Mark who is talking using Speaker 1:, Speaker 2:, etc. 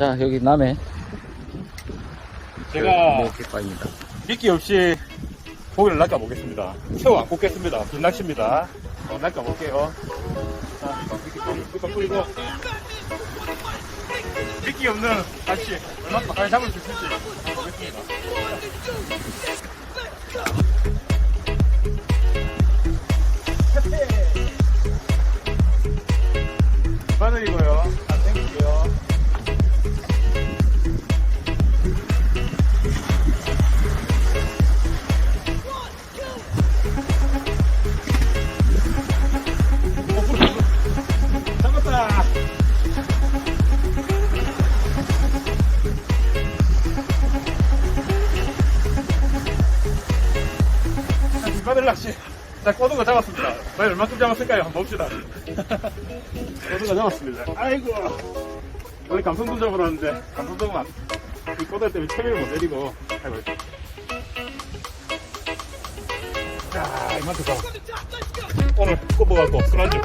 Speaker 1: 자, 여기 남해.
Speaker 2: 제가
Speaker 1: 네, 객관입니다.
Speaker 2: 미끼 없이 고기를 낚아보겠습니다. 새우 안 꽂겠습니다. 빈낚시입니다. 어, 낚아볼게요. 자, 미끼 뿌리, 뿌리고. 미끼 없는 낚시 얼마큼 많이 잡을 수 있을지 보겠습니다. 바늘이고요. 바늘 낚시. 자, 꼬는 거 잡았습니다. 과연 얼마큼 잡았을까요? 한번 봅시다. 꼬는 거 잡았습니다. 아이고. 원래 감성돔 잡으러 왔는데, 감성돔은 안, 이 꼬들 때문에 체미를 못 내리고, 아이고. 자, 이만큼 잡았어. 오늘 꼽아갖고 술안주